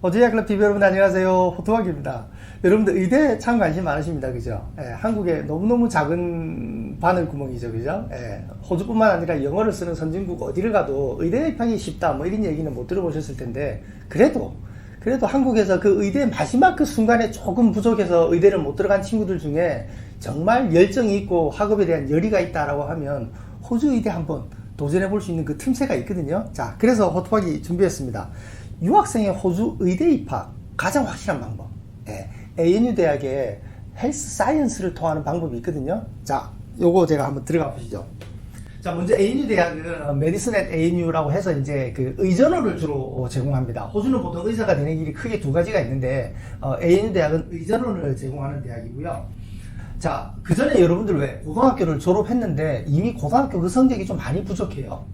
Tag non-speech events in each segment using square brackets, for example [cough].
호주야 클럽 TV 여러분 안녕하세요. 호토학입니다. 여러분들 의대 참 관심 많으십니다. 그죠? 예, 한국에 너무너무 작은 바늘 구멍이죠. 그죠? 예, 호주뿐만 아니라 영어를 쓰는 선진국 어디를 가도 의대 입학이 쉽다. 뭐 이런 얘기는 못 들어보셨을 텐데, 그래도, 그래도 한국에서 그 의대 마지막 그 순간에 조금 부족해서 의대를 못 들어간 친구들 중에 정말 열정이 있고 학업에 대한 열의가 있다라고 하면 호주 의대 한번 도전해 볼 수 있는 그 틈새가 있거든요. 자, 그래서 호토학이 준비했습니다. 유학생의 호주 의대 입학 가장 확실한 방법. 예, ANU 대학의 헬스 사이언스를 통하는 방법이 있거든요. 자, 요거 제가 한번 들어가 보시죠. 자, 먼저 ANU 대학은 메디슨 앳 ANU라고 해서 이제 그 의전호를 주로 제공합니다. 호주는 보통 의사가 되는 길이 크게 두 가지가 있는데 어, ANU 대학은 의전호를 제공하는 대학이고요. 자, 그 전에 여러분들 왜 고등학교를 졸업했는데 이미 고등학교 그 성적이 좀 많이 부족해요.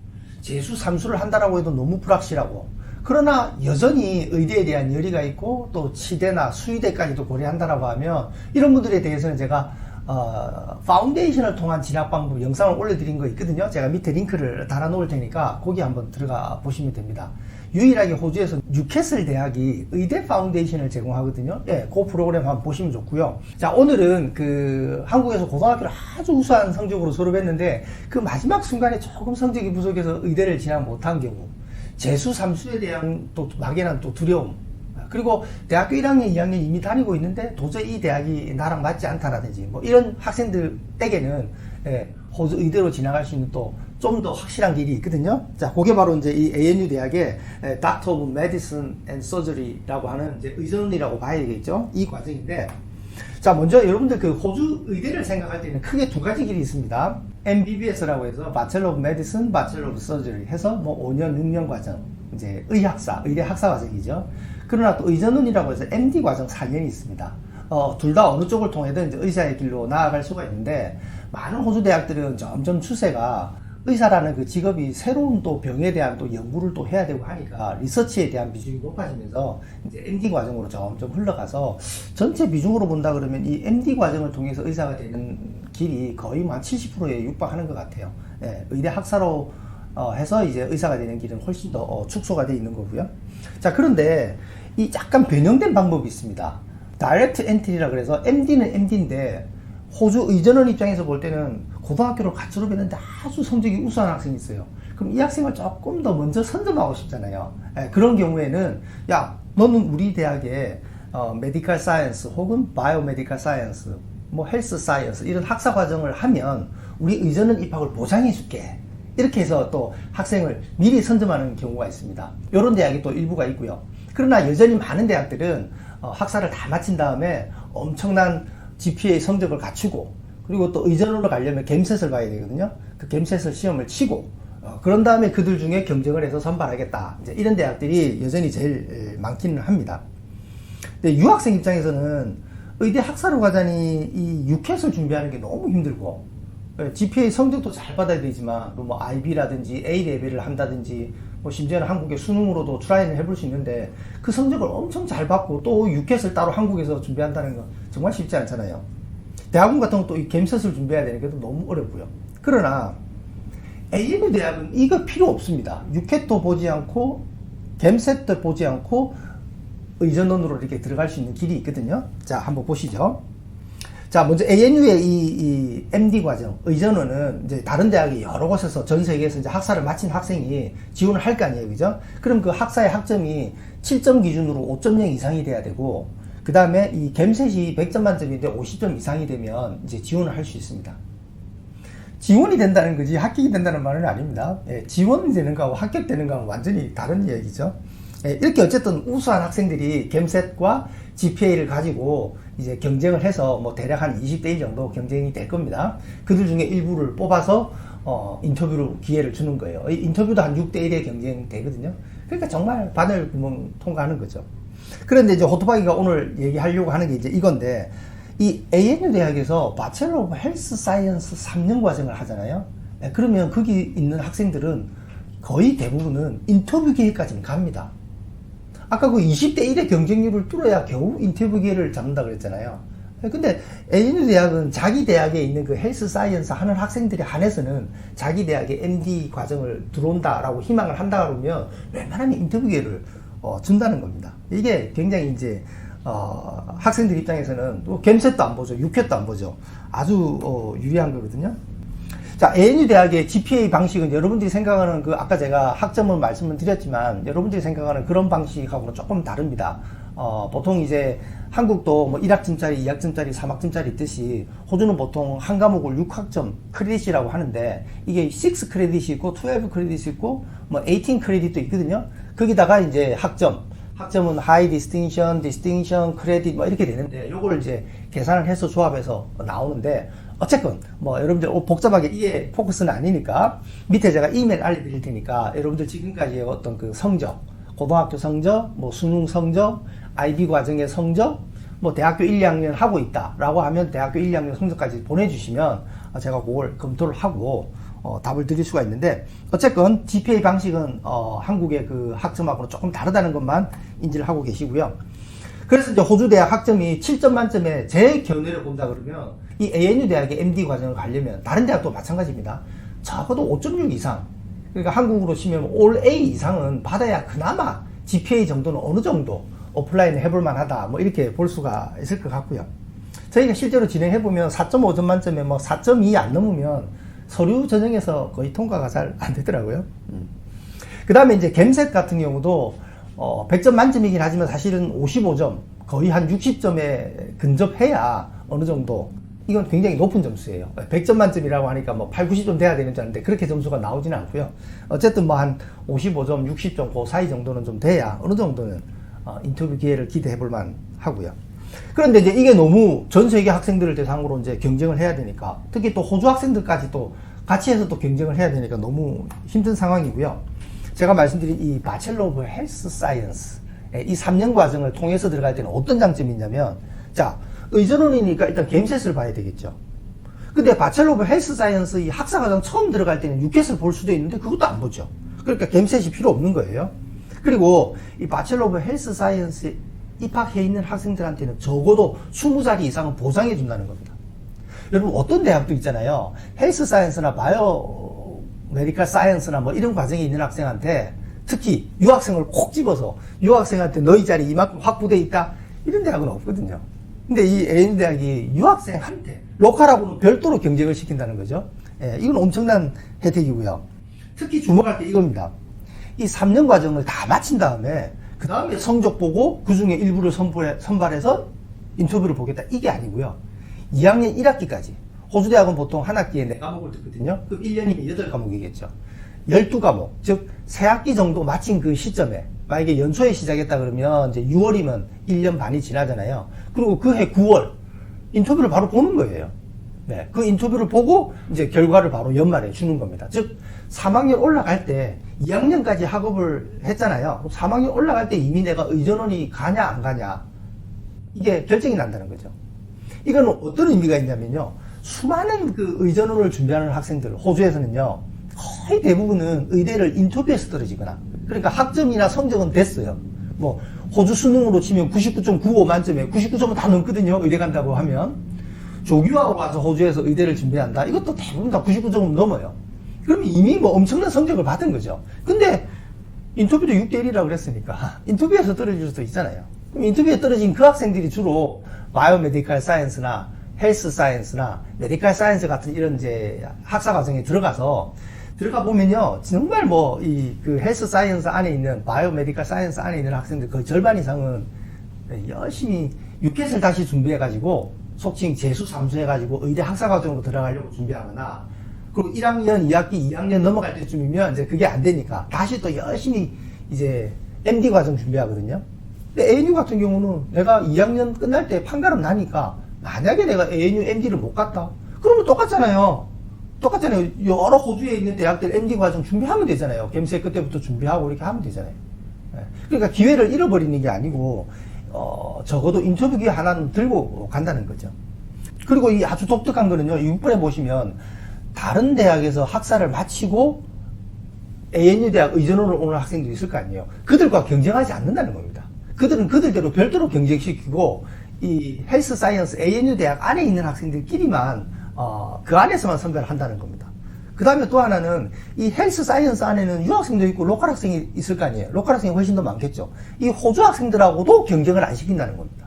재수, 삼수를 한다라고 해도 너무 불확실하고. 그러나 여전히 의대에 대한 열의가 있고 또 치대나 수의대까지도 고려한다라고 하면 이런 분들에 대해서는 제가 어, 파운데이션을 통한 진학 방법 영상을 올려드린 거 있거든요. 제가 밑에 링크를 달아 놓을 테니까 거기 한번 들어가 보시면 됩니다. 유일하게 호주에서 뉴캐슬 대학이 의대 파운데이션을 제공하거든요. 예, 그 프로그램 한번 보시면 좋고요. 자, 오늘은 그 한국에서 고등학교를 아주 우수한 성적으로 졸업했는데 그 마지막 순간에 조금 성적이 부족해서 의대를 진학 못한 경우 재수 삼수에 대한 또 막연한 또 두려움 그리고 대학교 1학년, 2학년 이미 다니고 있는데 도저히 이 대학이 나랑 맞지 않다라든지 뭐 이런 학생들에게는 예, 호주 의대로 진학할 수 있는 또 좀 더 확실한 길이 있거든요. 자, 그게 바로 이제 이 ANU 대학의 예, Doctor of Medicine and Surgery라고 하는 이제 의전이라고 봐야 되겠죠. 이 과정인데 자, 먼저 여러분들 그 호주 의대를 생각할 때는 크게 두 가지 길이 있습니다. MBBS라고 해서 Bachelor of Medicine, Bachelor of Surgery 해서 뭐 5년, 6년 과정, 이제 의학사, 의대 학사 과정이죠. 그러나 또 의전원이라고 해서 MD 과정 4년이 있습니다. 어, 둘 다 어느 쪽을 통해든 이제 의사의 길로 나아갈 수가 있는데 많은 호주 대학들은 점점 추세가 의사라는 그 직업이 새로운 또 병에 대한 또 연구를 또 해야 되고 하니까 리서치에 대한 비중이 높아지면서 이제 MD 과정으로 점점 흘러가서 전체 비중으로 본다 그러면 이 MD 과정을 통해서 의사가 되는 길이 거의 뭐한 70%에 육박하는 것 같아요. 예, 의대 학사로 어, 해서 이제 의사가 되는 길은 훨씬 더 어, 축소가 되어 있는 거고요. 자, 그런데 이 약간 변형된 방법이 있습니다. 다이렉트 엔트리라 그래서 MD는 MD인데 호주 의전원 입장에서 볼 때는 고등학교를 같이 졸업했는데 아주 성적이 우수한 학생이 있어요. 그럼 이 학생을 조금 더 먼저 선점하고 싶잖아요. 예, 그런 경우에는 야 너는 우리 대학에 어, 메디컬 사이언스 혹은 바이오 메디컬 사이언스 뭐 헬스 사이언스 이런 학사 과정을 하면 우리 의전원 입학을 보장해 줄게. 이렇게 해서 또 학생을 미리 선점하는 경우가 있습니다. 이런 대학이 또 일부가 있고요. 그러나 여전히 많은 대학들은 어, 학사를 다 마친 다음에 엄청난 GPA 성적을 갖추고 그리고 또 의전으로 가려면 겜셋을 봐야 되거든요. 그 겜셋을 시험을 치고 어, 그런 다음에 그들 중에 경쟁을 해서 선발하겠다. 이제 이런 대학들이 여전히 제일 에, 많기는 합니다. 근데 유학생 입장에서는 의대 학사로 가자니 이 유켓을 준비하는 게 너무 힘들고 예, GPA 성적도 잘 받아야 되지만 뭐 IB라든지 A 레벨을 한다든지 뭐 심지어는 한국의 수능으로도 트라이를 해볼 수 있는데 그 성적을 엄청 잘 받고 또 유켓을 따로 한국에서 준비한다는 건 정말 쉽지 않잖아요. 대학원 같은 것도 이 겜셋을 준비해야 되는 게 너무 어렵고요. 그러나 ANU 대학은 이거 필요 없습니다. 유켓도 보지 않고 겜셋도 보지 않고 의전원으로 이렇게 들어갈 수 있는 길이 있거든요. 자, 한번 보시죠. 자, 먼저 ANU의 이, 이 MD 과정, 의전원은 이제 다른 대학이 여러 곳에서 전 세계에서 이제 학사를 마친 학생이 지원을 할 거 아니에요. 그죠? 그럼 그 학사의 학점이 7점 기준으로 5.0 이상이 돼야 되고, 그 다음에 이 겜셋이 100점 만점인데 50점 이상이 되면 이제 지원을 할 수 있습니다. 지원이 된다는 거지 합격이 된다는 말은 아닙니다. 예, 지원이 되는 거하고 합격되는 거하고 완전히 다른 얘기죠. 예, 이렇게 어쨌든 우수한 학생들이 겜셋과 GPA를 가지고 이제 경쟁을 해서 뭐 대략 한 20대 1 정도 경쟁이 될 겁니다. 그들 중에 일부를 뽑아서 어, 인터뷰로 기회를 주는 거예요. 이 인터뷰도 한 6대 1의 경쟁 되거든요. 그러니까 정말 바늘 구멍 통과하는 거죠. 그런데 이제 호토바기가 오늘 얘기하려고 하는 게 이제 이건데 이 ANU 대학에서 바첼러 오브 헬스 사이언스 3년 과정을 하잖아요. 예, 그러면 거기 있는 학생들은 거의 대부분은 인터뷰 기회까지는 갑니다. 아까 그 20대 1의 경쟁률을 뚫어야 겨우 인터뷰 기회를 잡는다 그랬잖아요. 근데 ANU 대학은 자기 대학에 있는 그 헬스 사이언스 하는 학생들이 한해서는 자기 대학에 MD 과정을 들어온다라고 희망을 한다 그러면 웬만하면 인터뷰 기회를 어, 준다는 겁니다. 이게 굉장히 이제 어, 학생들 입장에서는 또 gemset도 안 보죠, 육회도 안 보죠. 아주 어, 유리한 거거든요. 자, ANU 대학의 GPA 방식은 여러분들이 생각하는 그 아까 제가 학점을 말씀을 드렸지만 여러분들이 생각하는 그런 방식하고는 조금 다릅니다. 어, 보통 이제 한국도 뭐 1학점짜리, 2학점짜리, 3학점짜리 있듯이 호주는 보통 한 과목을 6학점 크레딧이라고 하는데 이게 6 크레딧이 있고 12 크레딧이 있고 뭐18 크레딧도 있거든요. 거기다가 이제 학점, 학점은 하이 디스팅션, 디스팅션, 크레딧 뭐 이렇게 되는데 요걸 이제 계산을 해서 조합해서 나오는데 어쨌건 뭐 여러분들 복잡하게 이게 포커스는 아니니까 밑에 제가 이메일 알려드릴 테니까 여러분들 지금까지의 어떤 그 성적, 고등학교 성적, 뭐 수능 성적, IB 과정의 성적, 뭐 대학교 1, 2학년 하고 있다라고 하면 대학교 1, 2학년 성적까지 보내주시면 제가 그걸 검토를 하고 어, 답을 드릴 수가 있는데 어쨌건 GPA 방식은 어, 한국의 그 학점하고는 조금 다르다는 것만 인지를 하고 계시고요. 그래서 이제 호주 대학 학점이 7점 만점에 제 견해를 본다 그러면 이 ANU 대학의 MD 과정을 가려면 다른 대학도 마찬가지입니다. 적어도 5.6 이상. 그러니까 한국으로 치면 올 A 이상은 받아야 그나마 GPA 정도는 어느 정도 오프라인 해볼 만하다. 뭐 이렇게 볼 수가 있을 것 같고요. 저희가 실제로 진행해 보면 4.5점 만점에 뭐 4.2 안 넘으면 서류 전형에서 거의 통과가 잘 안 되더라고요. 그 다음에 이제 gemset 같은 경우도 어, 100점 만점이긴 하지만 사실은 55점, 거의 한 60점에 근접해야 어느 정도 이건 굉장히 높은 점수예요. 100점 만점이라고 하니까 뭐 8, 90점 돼야 되는 줄 알았는데 그렇게 점수가 나오지는 않고요. 어쨌든 뭐 한 55점, 60점 그 사이 정도는 좀 돼야 어느 정도는 어, 인터뷰 기회를 기대해 볼 만 하고요. 그런데 이제 이게 너무 전 세계 학생들을 대상으로 이제 경쟁을 해야 되니까 특히 또 호주 학생들까지 또 같이 해서 또 경쟁을 해야 되니까 너무 힘든 상황이고요. 제가 말씀드린 이 바첼러 오브 헬스 사이언스 이 3년 과정을 통해서 들어갈 때는 어떤 장점이 있냐면 자 의전원이니까 일단 게임셋을 봐야 되겠죠. 근데 바첼러 오브 헬스 사이언스 이 학사 과정 처음 들어갈 때는 6개를 볼 수도 있는데 그것도 안 보죠. 그러니까 게임셋이 필요 없는 거예요. 그리고 이 바첼러 오브 헬스 사이언스 입학해 있는 학생들한테는 적어도 20자리 이상은 보장해 준다는 겁니다. 여러분 어떤 대학도 있잖아요. 헬스 사이언스나 바이오 메디컬 사이언스나 뭐 이런 과정에 있는 학생한테 특히 유학생을 콕 집어서 유학생한테 너희 자리 이만큼 확보돼 있다 이런 대학은 없거든요. 근데 이 AN 대학이 유학생한테 로컬하고는 별도로 경쟁을 시킨다는 거죠. 예, 이건 엄청난 혜택이고요. 특히 주목할 게 이겁니다. 이 3년 과정을 다 마친 다음에 그 다음에 성적 보고 그 중에 일부를 선발해, 선발해서 인터뷰를 보겠다 이게 아니고요. 2학년 1학기까지 호주 대학은 보통 한 학기에 4과목을 듣거든요. 그럼 1년이면 8과목이겠죠. 12과목, 즉 3학기 정도 마친 그 시점에 만약에 연초에 시작했다 그러면 이제 6월이면 1년 반이 지나잖아요. 그리고 그 해 9월 인터뷰를 바로 보는 거예요. 네, 그 인터뷰를 보고 이제 결과를 바로 연말에 주는 겁니다. 즉 3학년 올라갈 때 2학년까지 학업을 했잖아요. 3학년 올라갈 때 이미 내가 의전원이 가냐 안 가냐 이게 결정이 난다는 거죠. 이건 어떤 의미가 있냐면요. 수많은 그 의전원을 준비하는 학생들 호주에서는요. 거의 대부분은 의대를 인터뷰에서 떨어지거나 그러니까 학점이나 성적은 됐어요. 뭐 호주 수능으로 치면 99.95 만점에 99점은 다 넘거든요. 의대 간다고 하면 조교하고 와서 호주에서 의대를 준비한다. 이것도 대부분 다 99점은 넘어요. 그럼 이미 뭐 엄청난 성적을 받은 거죠. 근데 인터뷰도 6대1이라고 그랬으니까 [laughs] 인터뷰에서 떨어질 수도 있잖아요. 그럼 인터뷰에 떨어진 그 학생들이 주로 바이오메디컬 사이언스나 헬스 사이언스나 메디컬 사이언스 같은 이런 이제 학사 과정에 들어가서 들어가 보면요 정말 뭐 이 그 헬스 사이언스 안에 있는 바이오메디컬 사이언스 안에 있는 학생들 거의 절반 이상은 열심히 6개월 다시 준비해 가지고 속칭 재수 삼수해 가지고 의대 학사 과정으로 들어가려고 준비하거나 그리고 1학년, 2학기, 2학년 넘어갈 때쯤이면 이제 그게 안 되니까 다시 또 열심히 이제 MD 과정 준비하거든요. 근데 ANU 같은 경우는 내가 2학년 끝날 때 판가름 나니까 만약에 내가 ANU MD를 못 갔다. 그러면 똑같잖아요. 똑같잖아요. 여러 호주에 있는 대학들 MD 과정 준비하면 되잖아요. gem세 그때부터 준비하고 이렇게 하면 되잖아요. 예. 그러니까 기회를 잃어버리는 게 아니고 어, 적어도 인터뷰 기회 하나는 들고 간다는 거죠. 그리고 이 아주 독특한 거는요. 6번에 보시면 다른 대학에서 학사를 마치고 ANU 대학 의전원을 오는 학생들이 있을 거 아니에요. 그들과 경쟁하지 않는다는 겁니다. 그들은 그들대로 별도로 경쟁시키고 이 헬스 사이언스 ANU 대학 안에 있는 학생들끼리만 어, 그 안에서만 선별을 한다는 겁니다. 그 다음에 또 하나는 이 헬스 사이언스 안에는 유학생도 있고 로컬 학생이 있을 거 아니에요. 로컬 학생이 훨씬 더 많겠죠. 이 호주 학생들하고도 경쟁을 안 시킨다는 겁니다.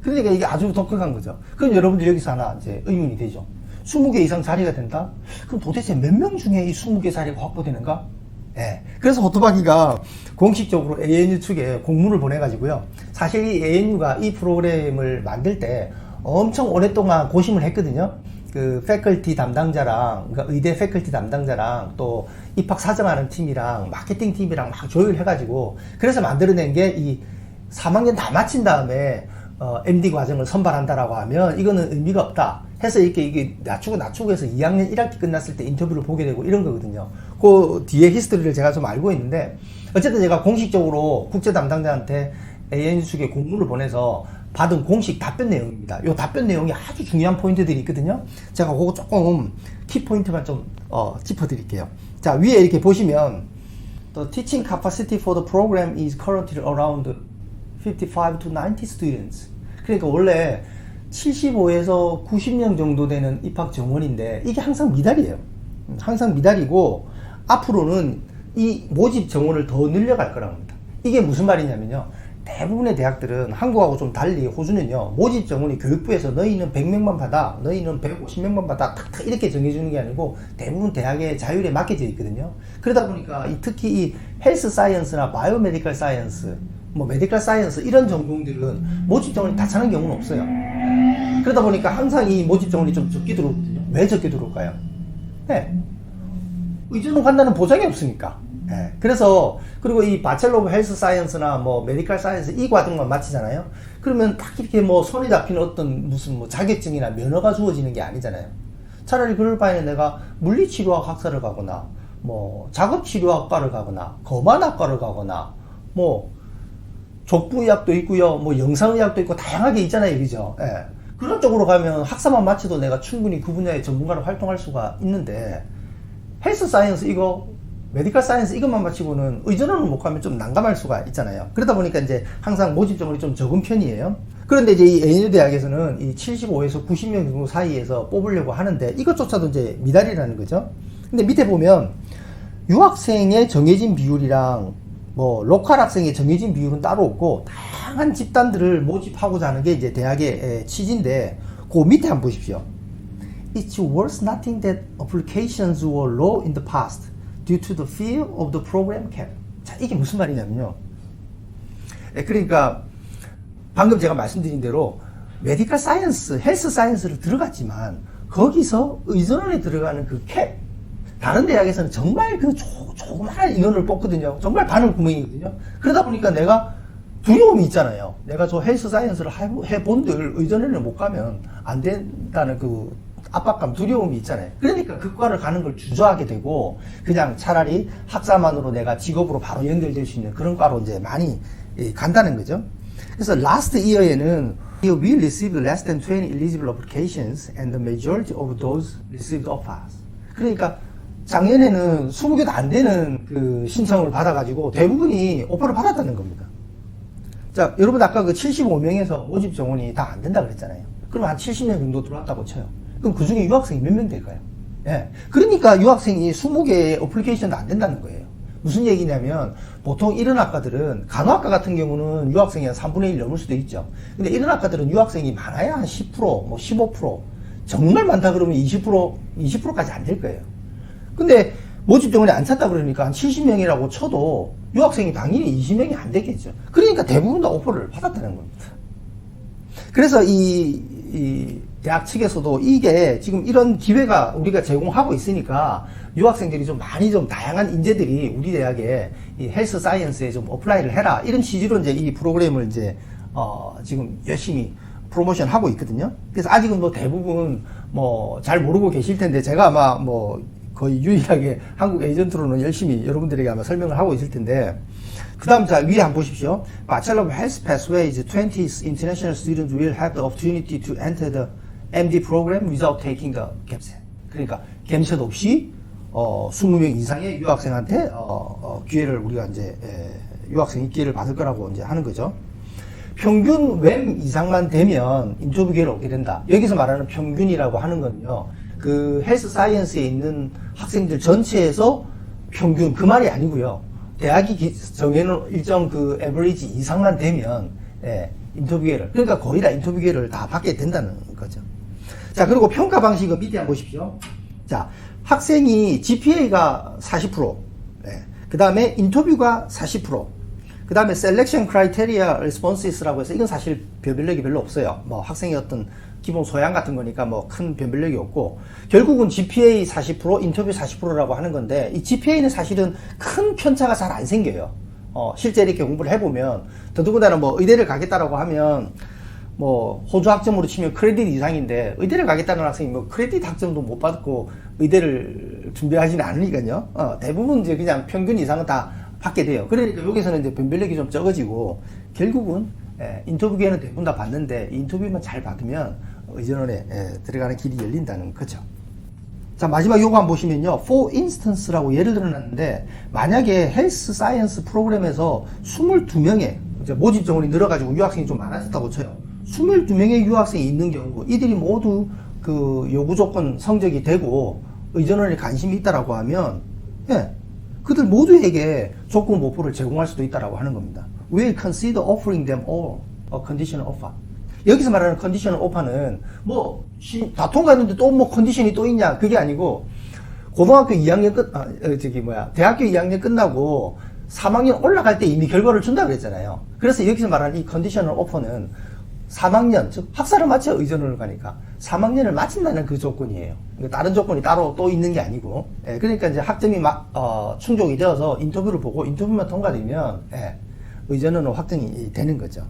그러니까 이게 아주 독특한 거죠. 그럼 여러분들 여기서 하나 이제 의문이 되죠. 20개 이상 자리가 된다? 그럼 도대체 몇 명 중에 이 20개 자리가 확보되는가? 예. 그래서 호토바기가 공식적으로 ANU 측에 공문을 보내가지고요. 사실 이 ANU가 이 프로그램을 만들 때 엄청 오랫동안 고심을 했거든요. 그 패컬티 담당자랑, 그러니까 의대 패컬티 담당자랑 또 입학 사정하는 팀이랑 마케팅 팀이랑 막 조율해가지고 그래서 만들어낸 게 이 3학년 다 마친 다음에 어, MD 과정을 선발한다라고 하면 이거는 의미가 없다. 해서 이렇게 이게 낮추고 낮추고 해서 2학년 1학기 끝났을 때 인터뷰를 보게 되고 이런 거거든요. 그 뒤에 히스토리를 제가 좀 알고 있는데 어쨌든 제가 공식적으로 국제 담당자한테 AN 측에 공문을 보내서 받은 공식 답변 내용입니다. 이 답변 내용이 아주 중요한 포인트들이 있거든요. 제가 그거 조금 키 포인트만 좀 어, 짚어드릴게요. 자 위에 이렇게 보시면 The teaching capacity for the program is currently around 55 to 90 students. 그러니까 원래 75에서 90명 정도 되는 입학 정원인데 이게 항상 미달이에요. 음, 항상 미달이고 앞으로는 이 모집 정원을 더 늘려갈 거라고 합니다. 이게 무슨 말이냐면요. 대부분의 대학들은 한국하고 좀 달리 호주는요. 모집 정원이 교육부에서 너희는 100명만 받아, 너희는 150명만 받아, 탁탁 이렇게 정해주는 게 아니고 대부분 대학의 자율에 맡겨져 있거든요. 그러다 보니까 이 특히 이 헬스 사이언스나 바이오메디컬 사이언스, 뭐 메디컬 사이언스 이런 전공들은 모집 정원이 다 차는 경우는 없어요. 그러다 보니까 항상 이 모집 정원이 좀 적게 들어오거든요. 왜 적게 들어올까요? 네. 의존은 간다는 보장이 없으니까. 예. 그래서 그리고 이 바첼러 오브 헬스 사이언스나 뭐 메디컬 사이언스 이 과정만 마치잖아요. 그러면 딱 이렇게 뭐 손이 잡히는 어떤 무슨 뭐 자격증이나 면허가 주어지는 게 아니잖아요. 차라리 그럴 바에는 내가 물리치료학 학사를 가거나 뭐 작업치료학과를 가거나 거만학과를 가거나 뭐 족부의학도 있고요. 뭐 영상의학도 있고 다양하게 있잖아요. 그죠? 예. 그런 쪽으로 가면 학사만 마쳐도 내가 충분히 그 분야의 전문가로 활동할 수가 있는데 헬스 사이언스 이거 메디컬 사이언스 이것만 마치고는 의전원을 못 가면 좀 난감할 수가 있잖아요. 그러다 보니까 이제 항상 모집 정원이 좀 적은 편이에요. 그런데 이제 이 ANU 대학에서는 이 75에서 90명 정도 사이에서 뽑으려고 하는데 이것조차도 이제 미달이라는 거죠. 근데 밑에 보면 유학생의 정해진 비율이랑 뭐 로컬 학생의 정해진 비율은 따로 없고 다양한 집단들을 모집하고자 하는 게 이제 대학의 에, 취지인데 그 밑에 한번 보십시오. It's worth nothing that applications were low in the past due to the fear of the program cap. 자, 이게 무슨 말이냐면요. 예, 그러니까 방금 제가 말씀드린 대로 메디컬 사이언스, 헬스 사이언스를 들어갔지만 거기서 의전원에 들어가는 그 캡, 다른 대학에서는 정말 그 조, 조그마한 인원을 뽑거든요. 정말 바늘 구멍이거든요. 그러다 보니까 내가 두려움이 있잖아요. 내가 저 헬스 사이언스를 해- 해본들 의전원에 못 가면 안 된다는 그 압박감, 두려움이 있잖아요. 그러니까 그 과를 가는 걸 주저하게 되고 그냥 차라리 학사만으로 내가 직업으로 바로 연결될 수 있는 그런 과로 이제 많이 예, 간다는 거죠. 그래서 last year에는 we received less than 20 eligible applications and the majority of those received offers. 그러니까 작년에는 20개도 안 되는 그 신청을 받아가지고 대부분이 오퍼를 받았다는 겁니다. 자, 여러분 아까 그 75명에서 모집 정원이 다 안 된다 그랬잖아요. 그럼 한 70명 정도 들어왔다고 쳐요. 그럼 그 중에 유학생이 몇 명 될까요? 예. 그러니까 유학생이 20개의 어플리케이션도 안 된다는 거예요. 무슨 얘기냐면 보통 이런 학과들은 간호학과 같은 경우는 유학생이 한 3분의 1 넘을 수도 있죠. 근데 이런 학과들은 유학생이 많아야 한 10%, 뭐 15%, 정말 많다 그러면 20%, 20%까지 안 될 거예요. 근데 모집 정원이 안 찼다 그러니까 한 70명이라고 쳐도 유학생이 당연히 20명이 안 되겠죠. 그러니까 대부분 다 오퍼를 받았다는 겁니다. 그래서 이, 이 대학 측에서도 이게 지금 이런 기회가 우리가 제공하고 있으니까 유학생들이 좀 많이 좀 다양한 인재들이 우리 대학에 이 헬스 사이언스에 좀 어플라이를 해라 이런 취지로 이제 이 프로그램을 이제 어 지금 열심히 프로모션 하고 있거든요. 그래서 아직은 뭐 대부분 뭐 잘 모르고 계실 텐데 제가 아마 뭐 거의 유일하게 한국 에이전트로는 열심히 여러분들에게 아마 설명을 하고 있을 텐데 그 다음 자 위에 한번 보십시오. Bachelor of Health Pathways 20 international students will have the opportunity to enter the MD program without taking the GAPSET. 그러니까 갬셋 없이 어, 20명 이상의 유학생한테 어, 어, 기회를 우리가 이제 에, 유학생이 기회를 받을 거라고 이제 하는 거죠. 평균 웸 이상만 되면 인터뷰 기회를 얻게 된다. 여기서 말하는 평균이라고 하는 건요. 그 헬스 사이언스에 있는 학생들 전체에서 평균 그 말이 아니고요. 대학이 기- 정해놓은 일정 그 에버리지 이상만 되면 예, 인터뷰 기회를 그러니까 거의 다 인터뷰 기회를 다 받게 된다는 거죠. 자 그리고 평가 방식은 밑에 한번 보십시오. 자 학생이 GPA가 40%, 그 다음에 인터뷰가 40%, 그 다음에 셀렉션 크라이테리아 레스폰시스라고 해서 이건 사실 변별력이 별로 없어요. 뭐 학생의 어떤 기본 소양 같은 거니까 뭐 큰 변별력이 없고 결국은 GPA 40% 인터뷰 40%라고 하는 건데 이 GPA는 사실은 큰 편차가 잘 안 생겨요. 어, 실제 이렇게 공부를 해보면 더더군다나 뭐 의대를 가겠다라고 하면 뭐 호주 학점으로 치면 크레딧 이상인데 의대를 가겠다는 학생이 뭐 크레딧 학점도 못 받고 의대를 준비하지는 않으니까요. 어, 대부분 이제 그냥 평균 이상은 다 받게 돼요. 그러니까 여기서는 이제 변별력이 좀 적어지고 결국은 예, 인터뷰 기회는 대부분 다 받는데 이 인터뷰만 잘 받으면 의전원에 예, 들어가는 길이 열린다는 거죠. 자 마지막 요거 한번 보시면요. for instance라고 예를 들어놨는데 만약에 헬스 사이언스 프로그램에서 22명의 이제 모집 정원이 늘어가지고 유학생이 좀 많아졌다고 쳐요. 22명의 유학생이 있는 경우 이들이 모두 그 요구 조건 성적이 되고 의전원에 관심이 있다라고 하면 예, 그들 모두에게 조건 모포를 제공할 수도 있다라고 하는 겁니다. Will consider offering them all a conditional offer. 여기서 말하는 컨디셔널 오파는 뭐 다 통과했는데 또 뭐 컨디션이 또 있냐 그게 아니고 고등학교 2학년 끝 아, 어, 저기 뭐야 대학교 2학년 끝나고 3학년 올라갈 때 이미 결과를 준다 그랬잖아요. 그래서 여기서 말하는 이 컨디셔널 오퍼는 3학년 즉 학사를 마쳐 의전을 가니까 3학년을 마친다는 그 조건이에요. 그러니까 다른 조건이 따로 또 있는 게 아니고 예, 그러니까 이제 학점이 막 어, 충족이 되어서 인터뷰를 보고 인터뷰만 통과되면 예, 의전은 확정이 되는 거죠.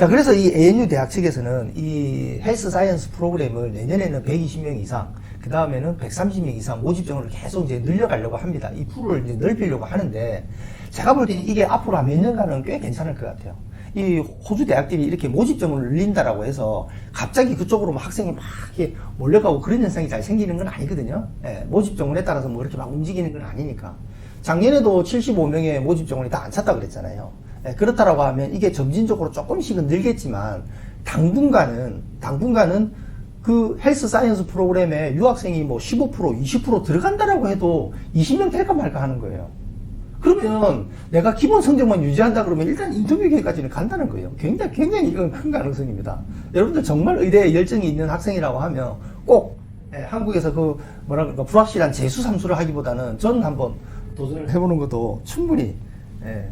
자, 그래서 이 ANU 대학 측에서는 이 헬스 사이언스 프로그램을 내년에는 120명 이상, 그 다음에는 130명 이상 모집 정원을 계속 이제 늘려가려고 합니다. 이 풀을 이제 넓히려고 하는데, 제가 볼 때는 이게 앞으로 한 몇 년간은 꽤 괜찮을 것 같아요. 이 호주 대학들이 이렇게 모집 정원을 늘린다라고 해서 갑자기 그쪽으로 막 학생이 막 이렇게 몰려가고 그런 현상이 잘 생기는 건 아니거든요. 예, 모집 정원에 따라서 뭐 이렇게 막 움직이는 건 아니니까. 작년에도 75명의 모집 정원이 다 안 찼다 그랬잖아요. 예, 그렇다라고 하면 이게 점진적으로 조금씩은 늘겠지만 당분간은 당분간은 그 헬스 사이언스 프로그램에 유학생이 뭐 15% 20% 들어간다라고 해도 20명 될까 말까 하는 거예요. 그러면 내가 기본 성적만 유지한다 그러면 일단 인터뷰 기회까지는 간다는 거예요. 굉장히 굉장히 이건 큰 가능성입니다. 여러분들 정말 의대에 열정이 있는 학생이라고 하면 꼭 예, 한국에서 그 그럴까 불확실한 재수 삼수를 하기보다는 저는 한번 도전을 해보는 것도 충분히 예,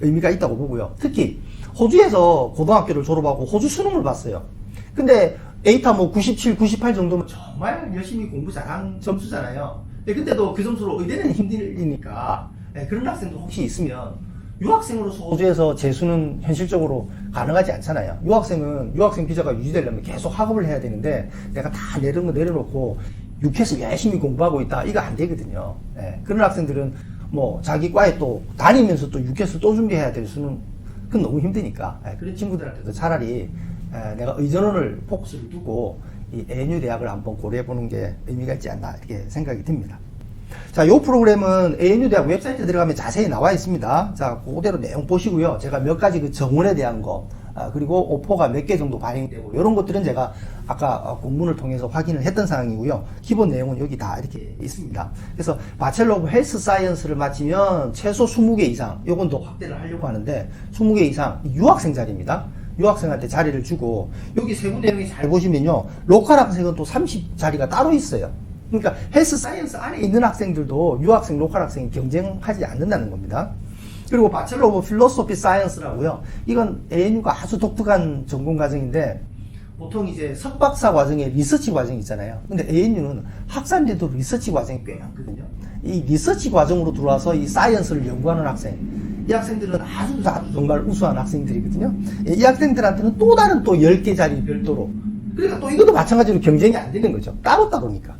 의미가 있다고 보고요. 특히 호주에서 고등학교를 졸업하고 호주 수능을 봤어요. 근데 에이타 뭐 97, 98 정도면 정말 열심히 공부 잘한 점수잖아요. 예, 근데도 그 점수로 의대는 힘들니까 예, 그런 학생도 혹시 있으면 유학생으로서 호주에서 재수는 현실적으로 가능하지 않잖아요. 유학생은 유학생 비자가 유지되려면 계속 학업을 해야 되는데 내가 다 내려놓고 육해서 열심히 공부하고 있다 이거 안 되거든요. 예, 그런 학생들은 뭐 자기 과에 또 다니면서 또 육해서 또 준비해야 될 수는 그건 너무 힘드니까 예, 그런 친구들한테도 차라리 예, 내가 의전원을 포커스를 두고 이 ANU 대학을 한번 고려해 보는 게 의미가 있지 않나 이렇게 생각이 듭니다. 자, 요 프로그램은 ANU 대학 웹사이트에 들어가면 자세히 나와 있습니다. 자, 그대로 내용 보시고요. 제가 몇 가지 그 정원에 대한 거, 아, 그리고 오퍼가 몇 개 정도 발행되고, 이런 것들은 제가 아까 어, 공문을 통해서 확인을 했던 사항이고요. 기본 내용은 여기 다 이렇게 있습니다. 그래서 바첼러 오브 헬스 사이언스를 마치면 최소 20개 이상, 요건 더 확대를 하려고 하는데, 20개 이상 유학생 자리입니다. 유학생한테 자리를 주고, 여기 세부 내용이 잘 보시면요. 로컬 학생은 또 30 자리가 따로 있어요. 그러니까 헬스 사이언스 안에 있는 학생들도 유학생, 로컬 학생이 경쟁하지 않는다는 겁니다. 그리고 바첼러 오브 필로소피 사이언스라고요. 이건 ANU가 아주 독특한 전공 과정인데 보통 이제 석박사 과정에 리서치 과정이 있잖아요. 근데 ANU는 학사인데도 리서치 과정이 꽤 많거든요. 이 리서치 과정으로 들어와서 이 사이언스를 연구하는 학생, 이 학생들은 아주, 정말 우수한 학생들이거든요. 이 학생들한테는 또 다른 또 10개 자리 별도로. 그러니까 또 이것도 마찬가지로 경쟁이 안 되는 거죠. 따로 따로니까.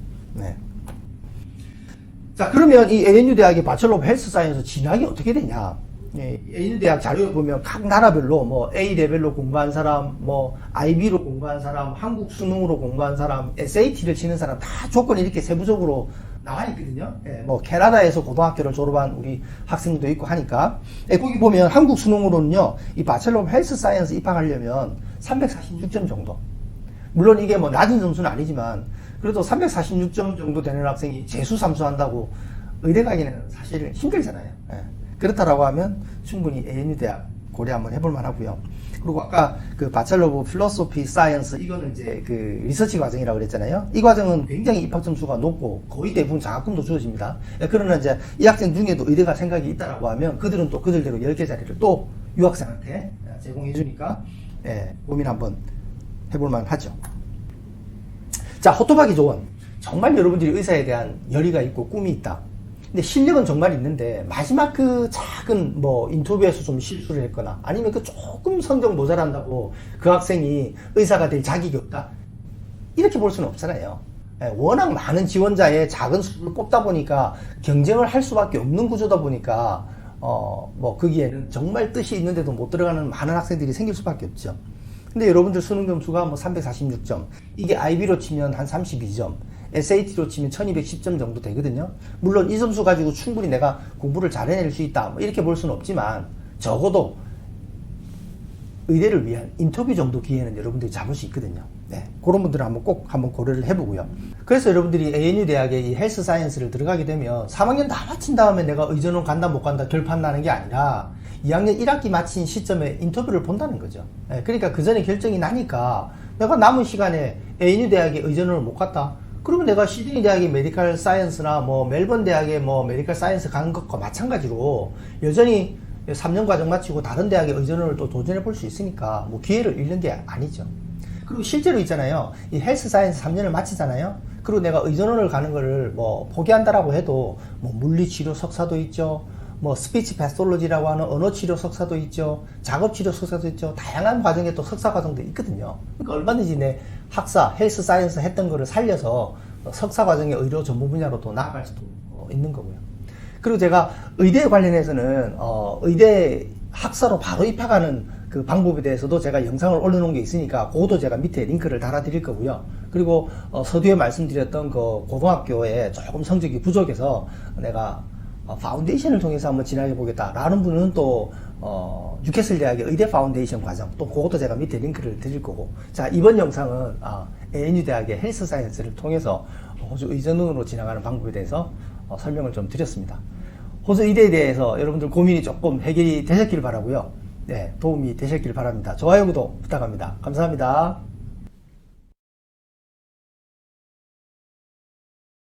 네. 자, 그러면 이 ANU 대학의 오브 헬스 사이언스 진학이 어떻게 되냐? 예, ANU 대학 자료에 보면 각 나라별로 뭐 A 레벨로 공부한 사람, 뭐 IB로 공부한 사람, 한국 수능으로 공부한 사람, SAT를 치는 사람 다 조건이 이렇게 세부적으로 나와 있거든요. 예, 뭐 캐나다에서 고등학교를 졸업한 우리 학생도 있고 하니까 예, 거기 보면 한국 수능으로는요, 이 오브 헬스 사이언스 입학하려면 346점 정도. 물론 이게 뭐 낮은 점수는 아니지만 그래도 346점 정도 되는 학생이 재수 삼수한다고 의대 가기는 사실 힘들잖아요. 예. 그렇다라고 하면 충분히 ANU 대학 고려 한번 해볼 만하고요. 그리고 아까 그 바첼러 오브 필로소피 사이언스 이거는 이제 그 리서치 과정이라고 그랬잖아요. 이 과정은 굉장히 입학 점수가 높고 거의 대부분 장학금도 주어집니다. 예, 그러나 이제 이 학생 중에도 의대가 생각이 있다라고 하면 그들은 또 그들대로 10개 자리를 또 유학생한테 제공해 주니까 예, 고민 한번 해볼 만하죠. 자, 호토바기 조언. 정말 여러분들이 의사에 대한 열의가 있고 꿈이 있다. 근데 실력은 정말 있는데 마지막 그 작은 뭐 인터뷰에서 좀 실수를 했거나 아니면 그 조금 성적 모자란다고 그 학생이 의사가 될 자격이 없다. 이렇게 볼 수는 없잖아요. 예, 워낙 많은 지원자의 작은 수를 뽑다 보니까 경쟁을 할 수밖에 없는 구조다 보니까 어 뭐 거기에는 정말 뜻이 있는데도 못 들어가는 많은 학생들이 생길 수밖에 없죠. 근데 여러분들 수능 점수가 뭐 346점, 이게 IB로 치면 한 32점, SAT로 치면 1210점 정도 되거든요. 물론 이 점수 가지고 충분히 내가 공부를 잘 해낼 수 있다, 뭐 이렇게 볼 수는 없지만 적어도 의대를 위한 인터뷰 정도 기회는 여러분들이 잡을 수 있거든요. 네. 그런 분들은 한번 꼭 한번 고려를 해보고요. 그래서 여러분들이 ANU 대학에 이 헬스 사이언스를 들어가게 되면 3학년 다 마친 다음에 내가 의전원 간다 못 간다 결판 나는 게 아니라 2학년 1학기 마친 시점에 인터뷰를 본다는 거죠. 네. 그러니까 그 전에 결정이 나니까 내가 남은 시간에 ANU 대학에 의전원을 못 갔다. 그러면 내가 시드니 대학의 메디컬 사이언스나 뭐 멜번 대학의 뭐 메디컬 사이언스 간 것과 마찬가지로 여전히 3년 과정 마치고 다른 대학에 의전을 또 도전해 볼 수 있으니까 뭐 기회를 잃는 게 아니죠. 그리고 실제로 있잖아요. 이 헬스 사이언스 3년을 마치잖아요. 그리고 내가 의전원을 가는 거를 뭐 포기한다라고 해도 뭐 물리치료 석사도 있죠. 뭐 스피치 패솔로지라고 하는 언어 치료 석사도 있죠. 작업 치료 석사도 있죠. 다양한 과정에 또 석사 과정도 있거든요. 그러니까 얼마든지 내 학사, 헬스 사이언스 했던 거를 살려서 석사 과정의 의료 전문 분야로 또 나아갈 수도 어, 있는 거고요. 그리고 제가 의대 관련해서는 어, 의대 학사로 바로 입학하는 그 방법에 대해서도 제가 영상을 올려놓은 게 있으니까 그것도 제가 밑에 링크를 달아드릴 거고요. 그리고 어, 서두에 말씀드렸던 그 고등학교에 조금 성적이 부족해서 내가 어, 파운데이션을 통해서 한번 진학해 보겠다라는 분은 또 어, 뉴캐슬 대학의 의대 파운데이션 과정 또 그것도 제가 밑에 링크를 드릴 거고 자 이번 영상은 아, ANU 대학의 헬스 사이언스를 통해서 호주 의전원으로 진학하는 방법에 대해서 어, 설명을 좀 드렸습니다. 호주 의대에 대해서 여러분들 고민이 조금 해결이 되셨길 바라고요. 네, 도움이 되셨길 바랍니다. 좋아요, 구독 부탁합니다. 감사합니다.